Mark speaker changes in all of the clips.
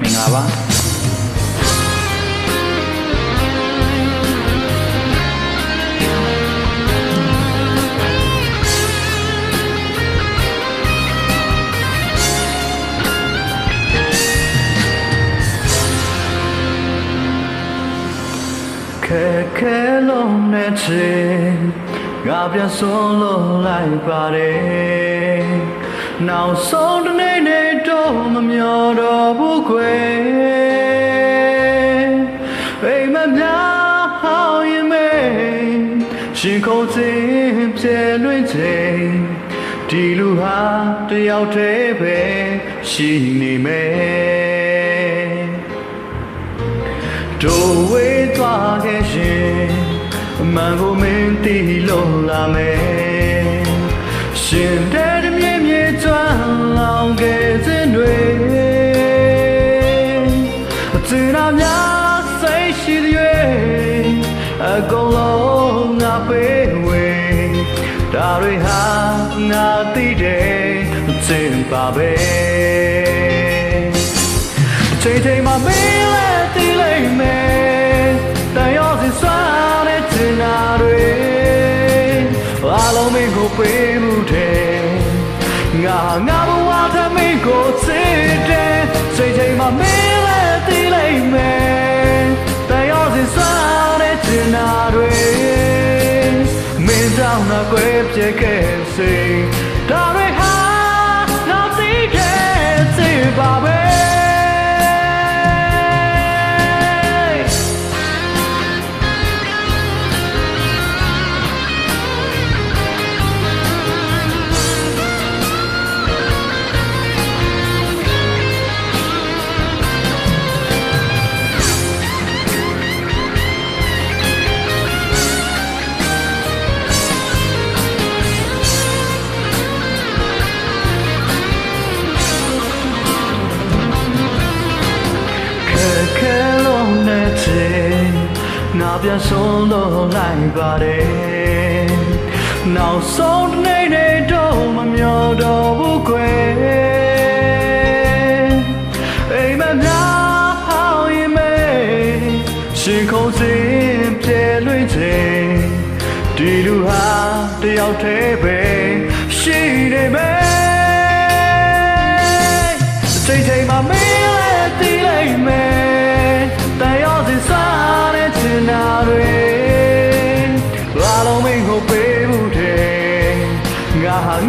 Speaker 1: မင်္ဂလာပါခဲခဲလုံးနဲ့ချေငါပြန်ဆုံးလို့လိုက်ပါတယ် နောက်ဆုံးတစ်နေ့နဲ့တော့မမျောတော့ဘူးခွေအိမ်မများဟောင်းရင်မေရှင်ခုံးစင်ပြဲလွင်ချိန်ဒီလူဟာတယောက်တည်းပဲရှိနေမယ်တို့ဝေးသွားခဲ့ရှင်အမှန်ကိုမင်းသိလို့လာမယ်ရှင်တဲ့ အစင်နာများစိတ်ရှိတဲ့အကုန်လုံးငါပေးဝေဒါတွေဟာငါသိတဲ့အချင်းပါပဲချိန်ချိန်မှာမင်းလည်းတည်လိုက်မယ်တန်ရောစင်စွာတဲ့ချင်နာတွေအားလုံးမင်းကိုပေး ကြောင့်ငါကွယ်ပြခဲ့စေ ပြန်ဆုံးလို့လိုက်ပါတယ်နောက်ဆုံးတစ်နေ့နဲ့တော့မမျောတော့ဘူးကွယ်အိမ်မများဟောင်းရင်မေရှင်ခုံးစင်ပြဲလွင်ချိန်ဒီလူဟာတယောက်တည်းပဲရှိနေမယ်ချိန်ချိန်မှာမင်း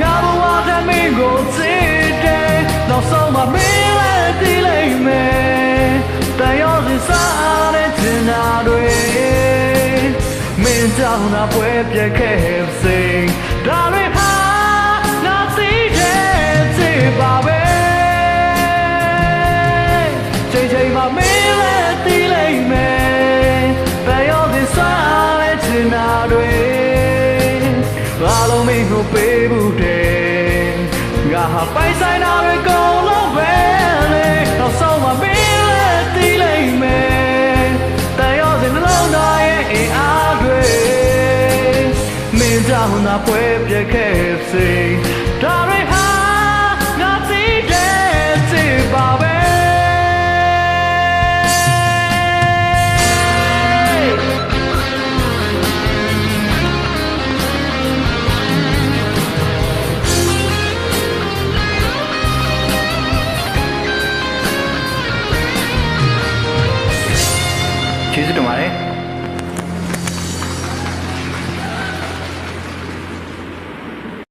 Speaker 1: ငါဟာငါဘဝတည်းမင်းကိုချစ်တယ်နောက်ဆုံးမှာမင်းလည်းတည်လိုက်မယ်တန်ရောစင်စားတဲ့ချင်နာတွေမင်းကြောင့်ငါပွဲပြက်ခဲ့စေဒါတွေ ကိုပေးဘူးတဲ့ငါဟာပိုင်ဆိုင်တာတွေကုန်လုံးပဲလေတော့ဆုံးမှာမင်းလည်းတည်လိုက်မယ်တန်ရောစင်နှလုံးသားရဲ့အင်အားတွေမင်းကြောင့်ငါပွဲပြက်ခဲ့စေဒါတွေဟာ ကျေးဇူးတင်ပါတယ်